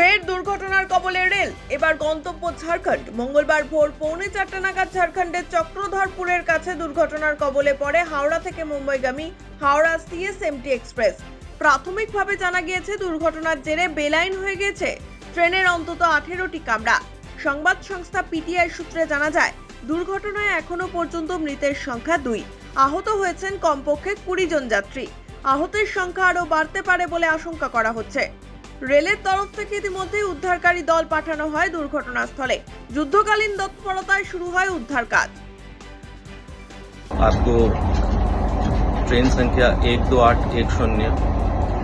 ফের দুর্ঘটনার কবলে রেল। এবার গন্তব্য ঝাড়খণ্ড। মঙ্গলবার ভোর পৌনে চারটা নাগাদ ঝাড়খণ্ডের চক্রধরপুরের কাছে দুর্ঘটনার কবলে পড়ে হাওড়া থেকে মুম্বাইগামী হাওড়া সিএসএমটি এক্সপ্রেস। প্রাথমিকভাবে জানা গিয়েছে, দুর্ঘটনার জেরে বেলাইন হয়ে গেছে ট্রেনের অন্তত আঠেরোটি কামরা। সংবাদ সংস্থা পিটিআই সূত্রে জানা যায়, দুর্ঘটনায় এখনও পর্যন্ত মৃতের সংখ্যা দুই। আহত হয়েছেন কমপক্ষে কুড়ি জন যাত্রী। আহতের সংখ্যা আরও বাড়তে পারে বলে আশঙ্কা করা হচ্ছে। রেলের তরফ থেকে ইতিমধ্যেই উদ্ধারকারী দল পাঠানো হয় দুর্ঘটনাস্থলে যুদ্ধকালীন তৎপরতায় শুরু হয় উদ্ধার কাজ आपको ट्रेन संख्या एक दो आठ एक शून्य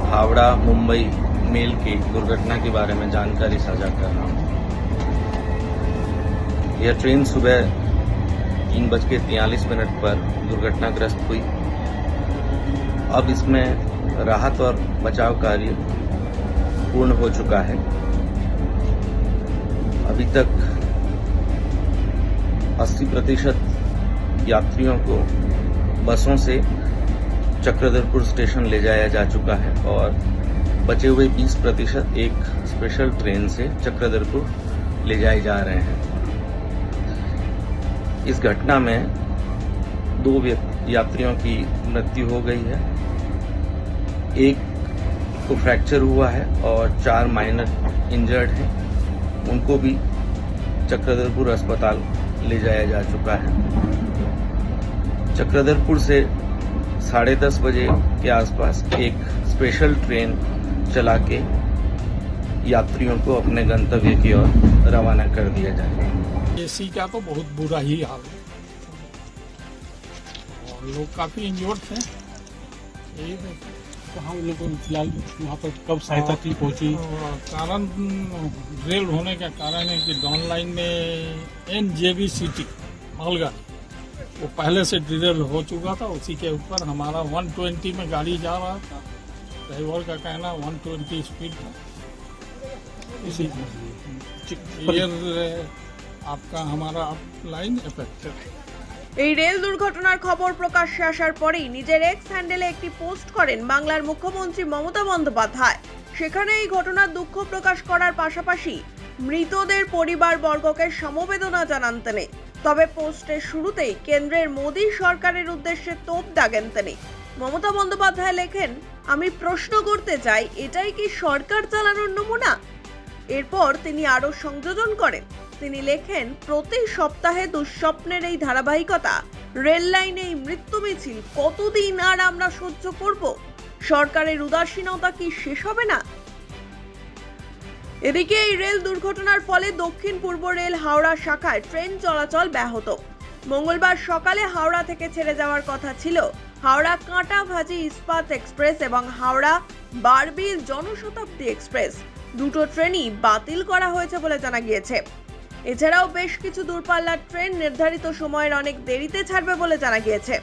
हावड़ा मुंबई मेल की दुर्घटना के बारे में जानकारी साझा कर रहा हूँ यह ट्रेन सुबह तीन बज के तियालीस मिनट पर दुर्घटनाग्रस्त हुई अब इसमें राहत और बचाव कार्य पूर्ण हो चुका है। अभी तक 80 प्रतिशत यात्रियों को बसों से चक्रधरपुर स्टेशन ले जाया जा चुका है और बचे हुए 20 प्रतिशत एक स्पेशल ट्रेन से चक्रधरपुर ले जाए जा रहे हैं। इस घटना में दो यात्रियों की मृत्यु हो गई है। एक को फ्रैक्चर हुआ है और चार माइनर इंजर्ड हैं। उनको भी चक्रधरपुर अस्पताल ले जाया जा चुका है। चक्रधरपुर से साढ़े दस बजे के आसपास एक स्पेशल ट्रेन चला के यात्रियों को अपने गंतव्य की ओर रवाना कर दिया जाएगा एसी का तो बहुत बुरा ही हाल है। और लोग काफ़ी इंजोर्ड थे यही। तो हम लोगों को फ़िलहाल वहाँ पर कब सहायता की पहुँची? और कारण रेल होने का कारण है कि डाउन लाइन में एन जे बी सिटी मालगाड़ी वो पहले से ड्रिल हो चुका था उसी के ऊपर हमारा 120 में गाड़ी जा रहा था। ड्राइवर का कहना 120 स्पीड था। इसी क्लियर आपका हमारा लाइन इफेक्टेड है। এই রেল দুর্ঘটনার খবর প্রকাশ্যে আসার পরেই নিজের এক্স হ্যান্ডেলে একটি পোস্ট করেন বাংলার মুখ্যমন্ত্রী মমতা বন্দ্যোপাধ্যায়। সেখানে এই ঘটনার দুঃখ প্রকাশ করার পাশাপাশি মৃতদের পরিবার বর্গকে সমবেদনা জানান তিনি। তবে পোস্টের শুরুতেই কেন্দ্রের মোদী সরকারের উদ্দেশ্যে তোপ দাগেন তিনি। মমতা বন্দ্যোপাধ্যায় লেখেন, আমি প্রশ্ন করতে চাই, এটাই কি সরকার চালানোর নমুনা? এরপর তিনি আরও সংযোজন করেন। তিনি লেখেন, প্রতি সপ্তাহে দুঃস্বপ্নের এই ধারাবাহিকতা, রেল লাইনে এই মৃত্যু মিছিল, কতদিন আর আমরা সহ্য করব? সরকারের উদাসীনতা কি শেষ হবে না? এদিকে এই রেল দুর্ঘটনার ফলে দক্ষিণ পূর্ব রেল হাওড়া শাখায় ট্রেন চলাচল ব্যাহত। মঙ্গলবার সকালে হাওড়া থেকে ছেড়ে যাওয়ার কথা ছিল। হাওড়া কাঁটাভাজি ইস্পাত এক্সপ্রেস এবং হাওড়া বারবিল জনশতাব্দী এক্সপ্রেস। দুটো ট্রেনই বাতিল করা হয়েছে বলে জানা গিয়েছে। এছাড়াও বেশ কিছু দূরপাল্লার ট্রেন নির্ধারিত সময়ের অনেক দেরিতে ছাড়বে বলে জানা গিয়েছে।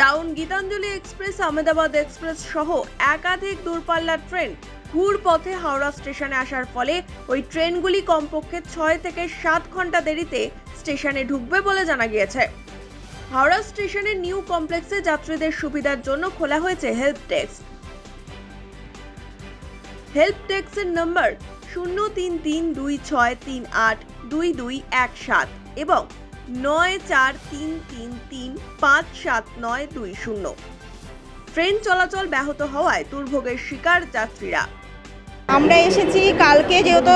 Down Gitanjali express, Ahmedabad express সহ একাধিক দূরপাল্লার ট্রেন ঘুর পথে হাওড়া স্টেশনে আসার ফলে ওই ট্রেনগুলি কমপক্ষে ছয় থেকে সাত ঘণ্টা দেরিতে স্টেশনে ঢুকবে বলে জানা গিয়েছে। হাওড়া স্টেশনের নিউ কমপ্লেক্সে যাত্রীদের সুবিধার জন্য খোলা হয়েছে হেল্প ডেস্ক। হেল্প ডেস্কের নম্বর শূন্য তিন তিন দুই ছয় তিন আট দুই দুই এক সাত এবং নয় চার তিন তিন তিন পাঁচ সাত নয় দুই শূন্য। ট্রেন চলাচল ব্যাহত হওয়ায় দুর্ভোগের শিকার যাত্রীরা। আমরা এসেছি কালকে যেহেতু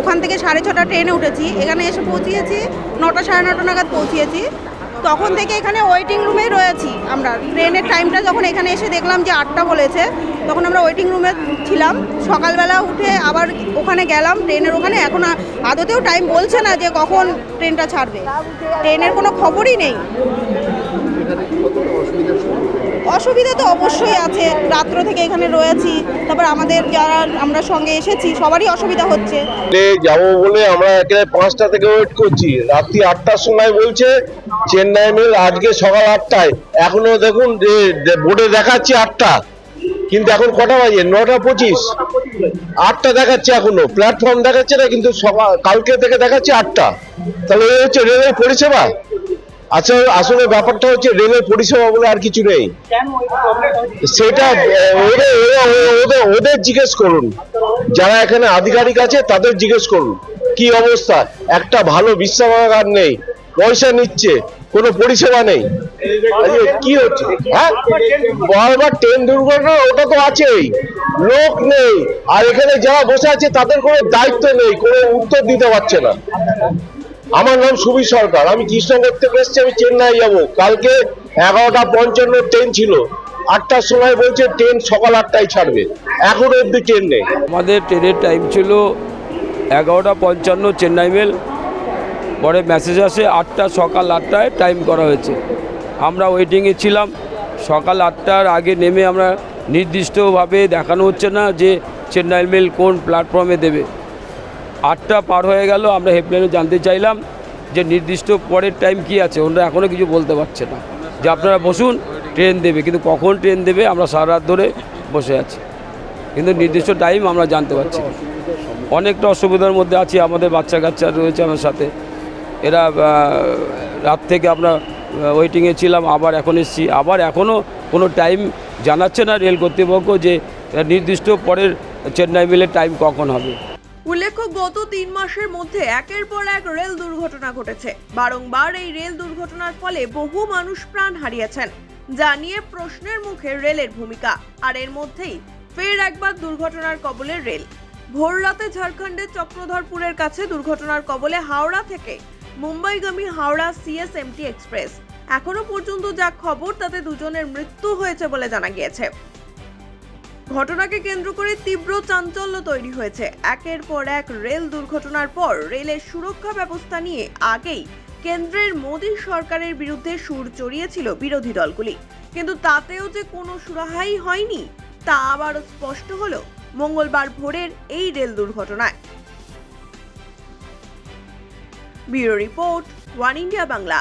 ওখান থেকে সাড়ে ছটা ট্রেনে উঠেছি, এখানে এসে পৌঁছিয়েছি, নটা সাড়ে নটা নাগাদ পৌঁছিয়েছি। তখন থেকে এখানে ওয়েটিং রুমেই রয়েছি আমরা। ট্রেনের টাইমটা যখন এখানে এসে দেখলাম যে আটটা বলেছে, তখন আমরা ওয়েটিং রুমে ছিলাম। সকালবেলা উঠে আবার ওখানে গেলাম, ট্রেনের ওখানে। এখন আদতেও টাইম বলছে না যে কখন ট্রেনটা ছাড়বে। ট্রেনের কোনো খবরই নেই। অসুবিধা তো অবশ্যই আছে। রাত্র থেকে এখানে রয়েছি। তারপর আমাদের যারা আমরা সঙ্গে এসেছি সবারই অসুবিধা হচ্ছে। যাব বলে আমরা একেবারে পাঁচটা থেকে ওয়েট করছি। রাত্রি আটটার সময় বলছে চেন্নাই মেল আজকে সকাল আটটায়। এখনও দেখুন বোর্ডে দেখাচ্ছে আটটা। কিন্তু এখন কটা বাজে? নটা পঁচিশ। আটটা দেখাচ্ছে এখনও। প্ল্যাটফর্ম দেখাচ্ছে না কিন্তু সকাল কালকে থেকে দেখাচ্ছে আটটা। তাহলে এই হচ্ছে রেলের পরিষেবা? আচ্ছা আসলে ব্যাপারটা হচ্ছে রেলের পরিষেবা বলে আর কিছু নেই। সেটা ওদের ওদের জিজ্ঞেস করুন। যারা এখানে আধিকারিক আছে তাদের জিজ্ঞেস করুন। কি অবস্থা? একটা ভালো বিশ্রামাগার নেই পয়সা নিচ্ছে কোনো পরিষেবা নেই। কি হচ্ছে? হ্যাঁ? বারবার ট্রেন দুর্ঘটনা ওটা তো আছেই। লোক নেই। আর এখানে যারা বসে আছে তাদের কোনো দায়িত্ব নেই কোনো উত্তর দিতে পারছে না। আমার নাম সুবীর সরকার। আমি কৃষ্ণনগর থেকে এসেছি, আমি চেন্নাই যাব। কালকে এগারোটা পঞ্চান্ন ট্রেন ছিল। আটটার সময় বলছে ট্রেন সকাল আটটায় ছাড়বে। এখন অব্দি ট্রেন নেই। আমাদের ট্রেনের টাইম ছিল এগারোটা পঞ্চান্ন চেন্নাই মেল পরে মেসেজ আসে আটটা সকাল আটটায় টাইম করা হয়েছে। আমরা ওয়েটিংয়ে ছিলাম। সকাল আটটার আগে নেমে আমরা নির্দিষ্টভাবে দেখানো হচ্ছে না যে চেন্নাই মেল কোন প্ল্যাটফর্মে দেবে। আটটা পার হয়ে গেল, আমরা হেল্পলাইনে জানতে চাইলাম যে নির্দিষ্ট পরের টাইম কি আছে। ওনারা এখনও কিছু বলতে পারছে না। যে আপনারা বসুন ট্রেন দেবে। কিন্তু কখন ট্রেন দেবে, আমরা সারা রাত ধরে বসে আছি। কিন্তু নির্দিষ্ট টাইম আমরা জানতে পারছি। অনেকটা অসুবিধার মধ্যে আছি। আমাদের বাচ্চা কাচ্চা রয়েছে আমার সাথে। এরা রাত থেকে আমরা ওয়েটিংয়ে ছিলাম, আবার এখন এসেছি। আবার এখনও কোনো টাইম জানাচ্ছে না রেল কর্তৃপক্ষ যে, নির্দিষ্ট পরের চেন্নাই মেলের টাইম কখন হবে। উল্লেখ্য, গত তিন মাসের মধ্যে একের পর এক রেল দুর্ঘটনা ঘটেছে। বারংবার এই রেল দুর্ঘটনার ফলে বহু মানুষ প্রাণ হারিয়েছেন। যা নিয়ে প্রশ্নের মুখে রেলের ভূমিকা। আর এর মধ্যেই ফের একবার দুর্ঘটনার কবলে রেল। ভোর রাতে ঝাড়খণ্ডের চক্রধরপুরের কাছে দুর্ঘটনার কবলে হাওড়া থেকে মুম্বাইগামী হাওড়া সিএসএমটি এক্সপ্রেস। এখনও পর্যন্ত যা খবর, তাতে দুজনের মৃত্যু হয়েছে বলে জানা গিয়েছে। ঘটনাকে কেন্দ্র করে তীব্র চাঞ্চল্য তৈরি হয়েছে। একের পর এক রেল দুর্ঘটনার পর রেলের সুরক্ষা ব্যবস্থা নিয়ে আগেই কেন্দ্রের মোদী সরকারের বিরুদ্ধে সুর চড়িয়েছিল বিরোধী দলগুলি। কিন্তু তাতেও যে কোনো সুরাহাই হয়নি, তা আবারও স্পষ্ট হলো মঙ্গলবার ভোরের এই রেল দুর্ঘটনায়। Bureau report, one India Bangla.